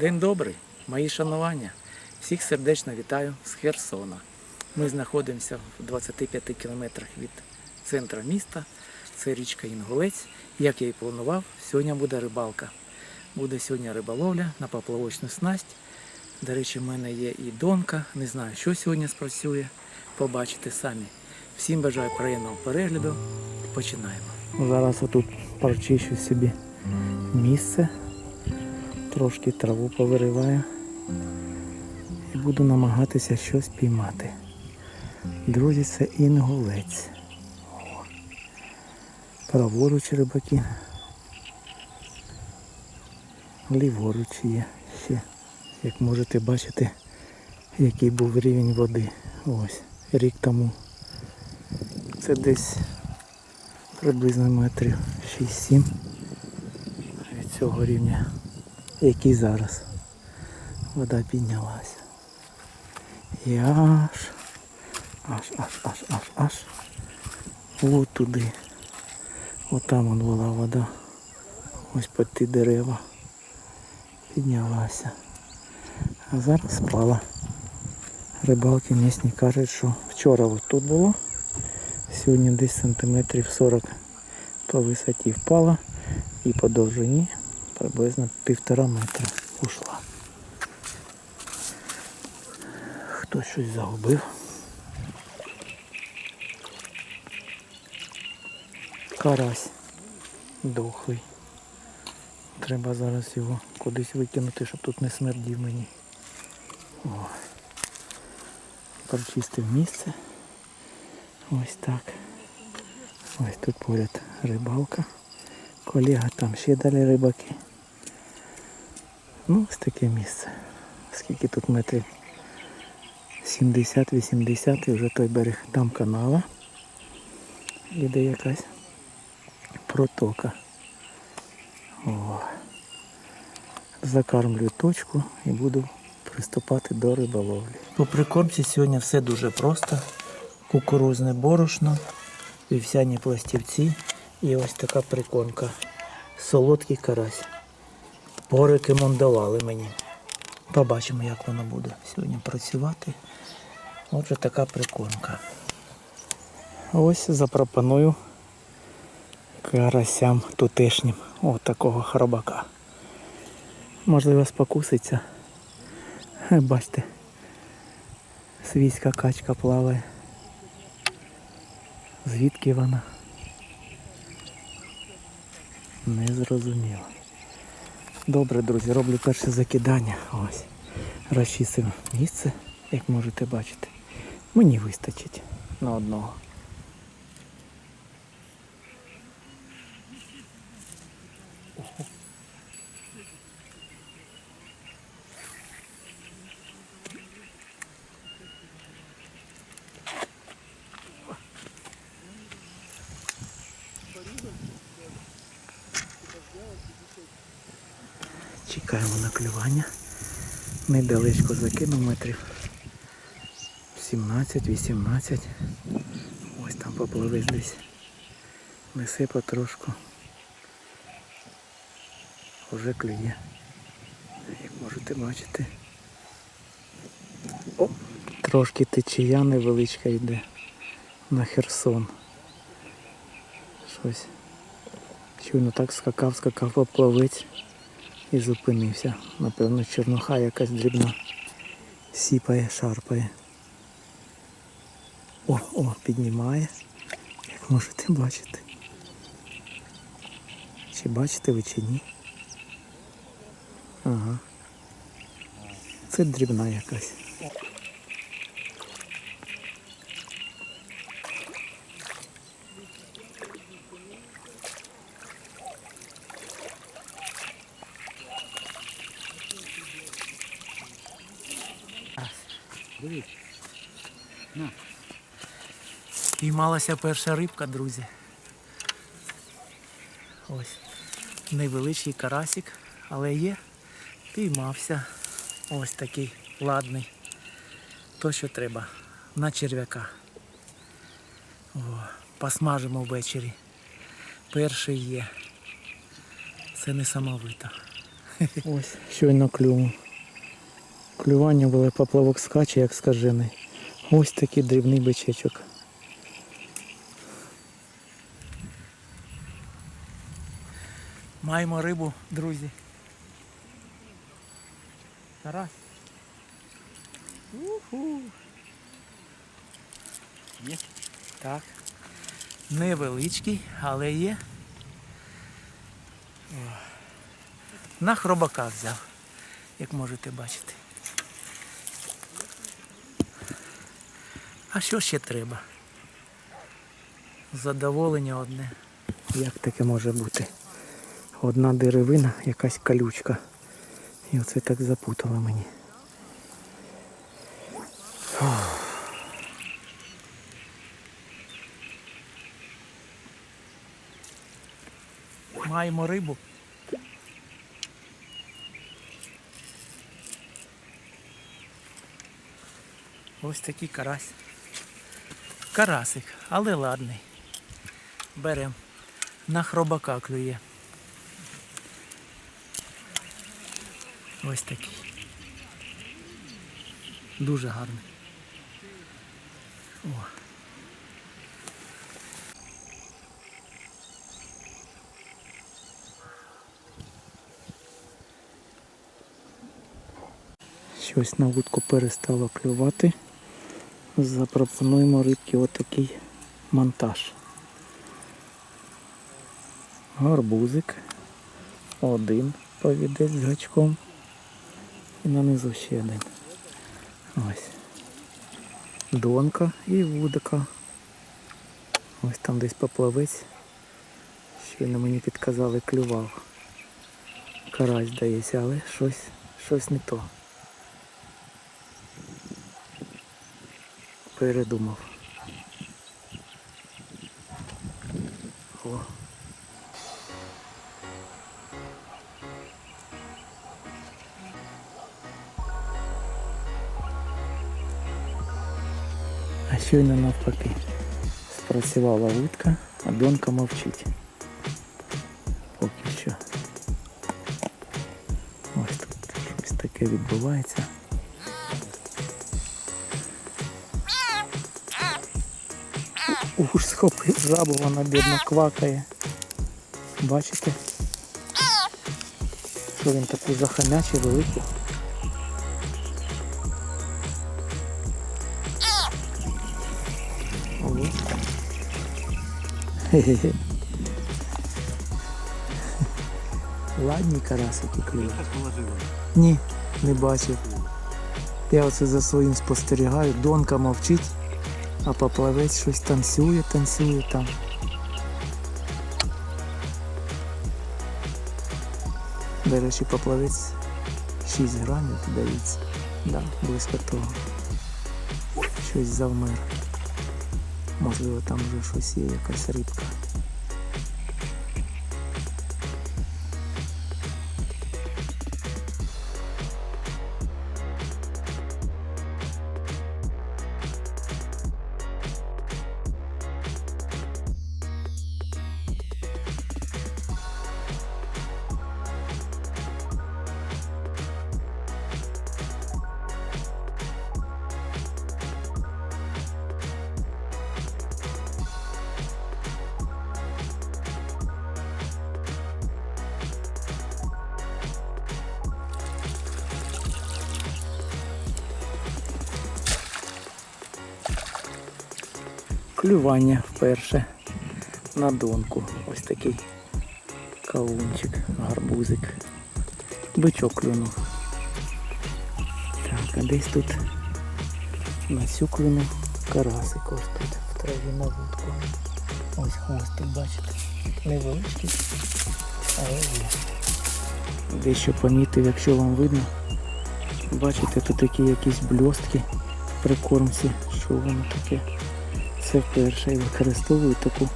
День добрий, мої шанування. Всіх сердечно вітаю з Херсона. Ми знаходимося в 25 кілометрах від центра міста. Це річка Інгулець. Як я і планував, сьогодні буде рибалка. Буде сьогодні риболовля на поплавочну снасть. До речі, в мене є і донка. Не знаю, що сьогодні спрацює. Побачите самі. Всім бажаю приємного перегляду. Починаємо. Зараз отут прочищу собі місце трошки траву повириваю і буду намагатися щось піймати. Друзі, це інгулець. О. Праворуч рибаки. Ліворуч є ще. Як можете бачити, який був рівень води. Ось, рік тому. Це десь приблизно метрів 6-7 від цього рівня який зараз вода піднялася. І аж, аж, аж, аж, аж, аж. От туди. Отам он була вода. Ось під ті дерева. Піднялася. А зараз спала. Рибалки місні кажуть, що вчора от тут було. Сьогодні десь сантиметрів 40 по висоті впала і по довжині приблизно півтора метра ушла. Хтось щось загубив. Карась дохлий. Треба зараз його кудись викинути, щоб тут не смердів мені. О. Прочистив місце. Ось так. Ось тут поряд рибалка. Колега там ще далі рибаки. Ну, ось таке місце. Скільки тут метрів? 70-80 і вже той берег там канала. Іде якась протока. О. Закармлю точку і буду приступати до риболовлі. По прикормці сьогодні все дуже просто. Кукурузне борошно, вівсяні пластівці і ось така прикормка. Солодкий карась. Порекомендували мені. Побачимо, як воно буде сьогодні працювати. Отже, така прикормка. Ось запропоную карасям тутешнім. Ось такого хробака. Можливо, спокуситься. Е, Бачите, свійська качка плаває. Звідки вона? Не зрозуміло. Добре, друзі, роблю перше закидання. Ось. Розчистив місце, як можете бачити. Мені вистачить на одного. На клювання. Недалечко закинув метрів 17-18. Ось там попливись десь. Несе потрошку. Вже клює. Як можете бачити. О! Трошки течія невеличка йде на Херсон. Щось. Щойно так скакав, скакав поплавець і зупинився. Напевно, чорноха якась дрібна сіпає, шарпає. О, о, піднімає, як можете бачити. Чи бачите ви чи ні? Ага. Це дрібна якась. Дивись. Піймалася перша рибка, друзі. Ось. Невеличкий карасик, але є. Піймався. Ось такий ладний. То, що треба. На черв'яка. О, посмажимо ввечері. Перший є. Це несамовито. Ось, щойно клюнув. Клювання було поплавок скаче, як скажений. Ось такий дрібний бичечок. Маємо рибу, друзі. Тарас. Уху. Є? Так. Невеличкий, але є. На хробака взяв, як можете бачити. А що ще треба? Задоволення одне. Як таке може бути? Одна деревина, якась колючка. І оце так запутало мені. Маємо рибу. Ось такий карась. Карасик, але ладний. Берем. На хробака клює. Ось такий. Дуже гарний. О. Щось на вудку перестало клювати. Запропонуємо рибки отакий монтаж. Гарбузик. Один повідець з гачком. І нанизу ще один. Ось. Донка і вудка. Ось там десь поплавець. Щойно мені підказали, клював. Карась здається, але щось, щось не то. Передумав. О. А щойно навпаки. Спрацювала вудка, а донка мовчить. Поки що. Ось тут щось таке відбувається. Уж схопив жабу, вона бідно квакає. Бачите? Що він такий захамячий великий? Хе-хе-хе. Ладні карасики клюють. Ні, не бачив. Я оце за своїм спостерігаю, донка мовчить, а поплавець щось танцює, танцює там. До речі, поплавець 6 грамів, дається. Да, близько того. Щось завмер. Можливо, там вже щось є, якась рибка. Клювання вперше на донку. Ось такий кавунчик, гарбузик. Бичок клюнув. Так, а десь тут на цю клюнув карасик ось тут в траві на вудку. Ось хвостик, бачите. Невеличкий, але є. Дещо помітив, якщо вам видно. Бачите, тут такі якісь бльостки в прикормці. Що воно таке? Це вперше і використовую таку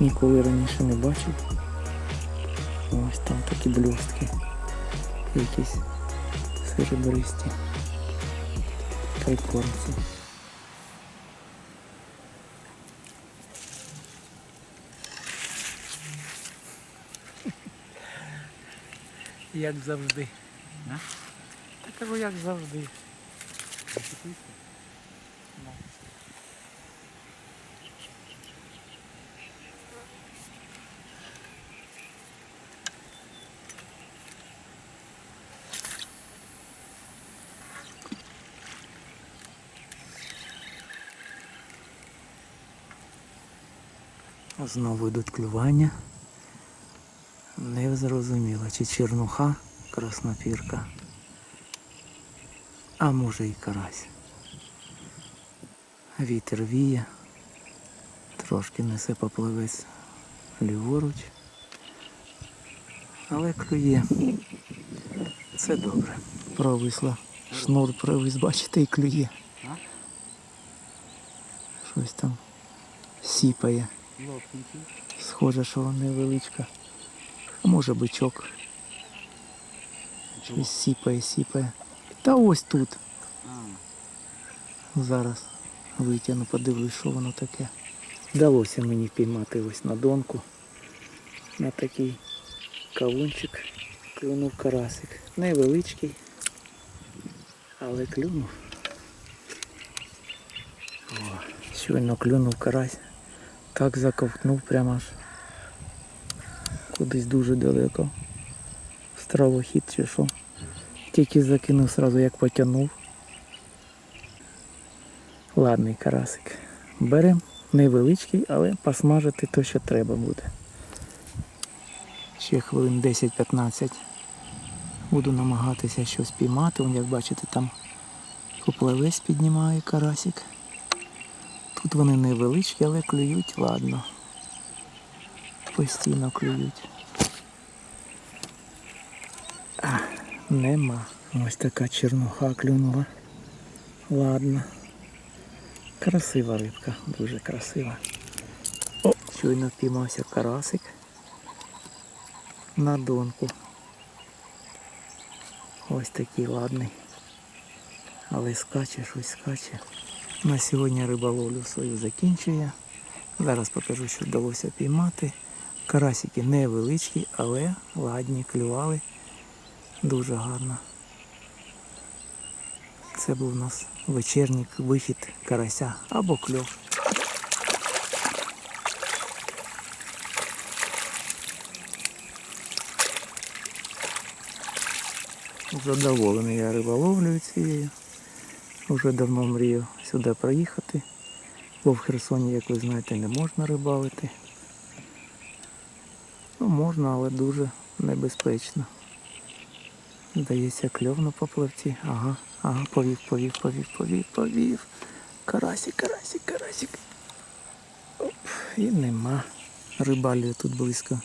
ніколи раніше не бачив. Ось там такі блістки. Якісь серебристі. Прикормці. Як завжди. А? Та як завжди. Знову йдуть клювання. Не зрозуміло, чи чернуха, краснопірка, а може і карась. Вітер віє, трошки несе попливець ліворуч, але клює. Це добре. Провисла. Шнур провис, бачите, і клює. Щось там сіпає. Схоже, що невеличка. А може бичок. Щось сіпає, сіпає. Та ось тут. Зараз витягну, подивлюсь, що воно таке. Вдалося мені впіймати ось на донку. На такий кавунчик. Клюнув карасик. Невеличкий, але клюнув. О, щойно клюнув карась. Так заковтнув прямо аж кудись дуже далеко. Стравохід чи що. Тільки закинув сразу, як потягнув. Ладний карасик. Беремо невеличкий, але посмажити то, що треба буде. Ще хвилин 10-15. Буду намагатися щось піймати. Вон, як бачите, там поплавець піднімає карасик. Тут вони невеличкі, але клюють, ладно. Постійно клюють. А, нема. Ось така чернуха клюнула. Ладно. Красива рибка, дуже красива. О, щойно впіймався карасик на донку. Ось такий ладний. Але скаче, щось скаче. На сьогодні риболовлю свою закінчує. Зараз покажу, що вдалося піймати. Карасики невеличкі, але ладні, клювали дуже гарно. Це був у нас вечірній вихід карася або кльов. Задоволений я риболовлею цією. Уже давно мрію сюди проїхати. Бо в Херсоні, як ви знаєте, не можна рибалити. Ну, можна, але дуже небезпечно. Здається, кльов на поплавці. Ага, ага, повів, повів, повів, повів, повів. Карасик, карасик, карасик. Оп, і нема. Рибалю тут близько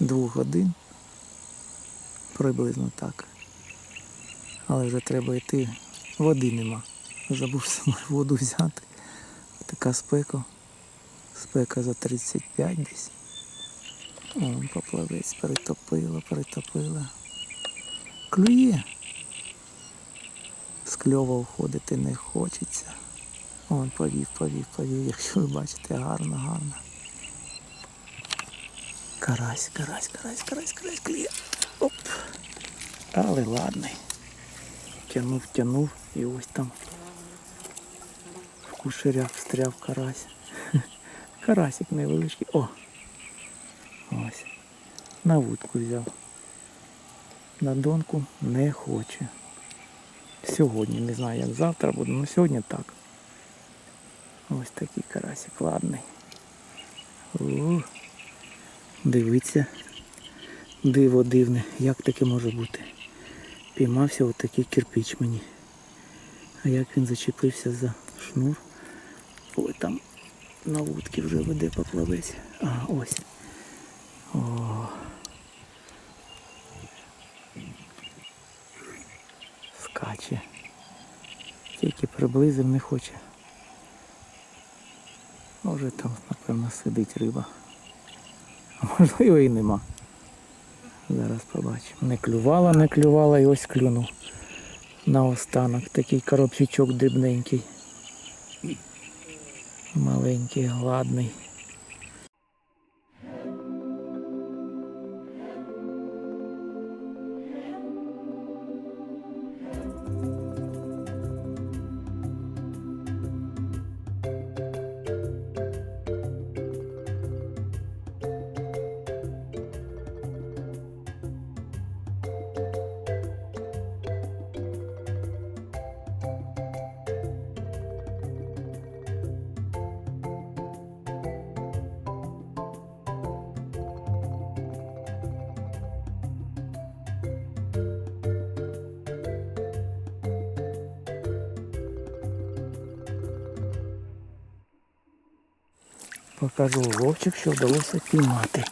двох годин. Приблизно так. Але вже треба йти. Води нема. Забув саме воду взяти. Така спека. Спека за 35 десь. О, поплавець перетопила, перетопила. Клює. З кльова входити не хочеться. Он повів, повів, повів, якщо ви бачите, гарно, гарно. Карась, карась, карась, карась, карась, клює. Оп. Але ладний. Тянув, тянув і ось там в кушарях встряв карась. Карасик невеличкий. О! Ось. На вудку взяв. На донку не хоче. Сьогодні, не знаю як завтра буде, але сьогодні так. Ось такий карасик ладний. У, дивіться. Диво дивне, як таке може бути. Піймався отакий кирпич мені. А як він зачепився за шнур. Ой, там на вудки вже веде поплавець. А, ось. О. Скаче. Тільки приблизив не хоче. Може там, напевно, сидить риба. А можливо і нема. Зараз побачимо. Не клювала, не клювала і ось клюнув. На останок такий коробчичок дрібненький. Маленький, гладний. Покажу ловчик, що вдалося піймати.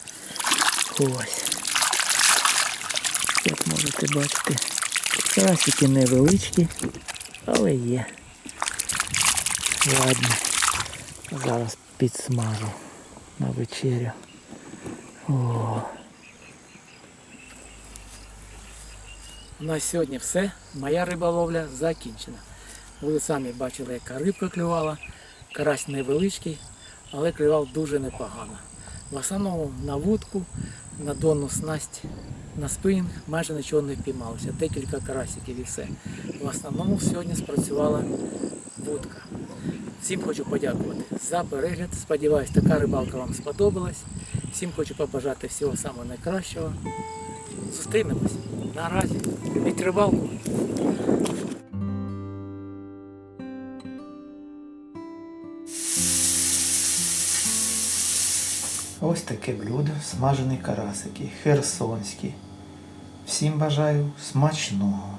Ось. Як можете бачити, карасики невеличкі, але є. Ладно. Зараз підсмажу на вечерю. О. На сьогодні все. Моя риболовля закінчена. Ви самі бачили, яка рибка клювала. Карась невеличкий, але клював дуже непогано. В основному на вудку, на донну снасть, на спинінг майже нічого не впіймалося. Декілька карасиків і все. В основному сьогодні спрацювала вудка. Всім хочу подякувати за перегляд. Сподіваюсь, така рибалка вам сподобалась. Всім хочу побажати всього самого найкращого. Зустрінемось. Наразі. Любіть рибалку. Ось таке блюдо, смажений карасики, херсонський. Всім бажаю смачного.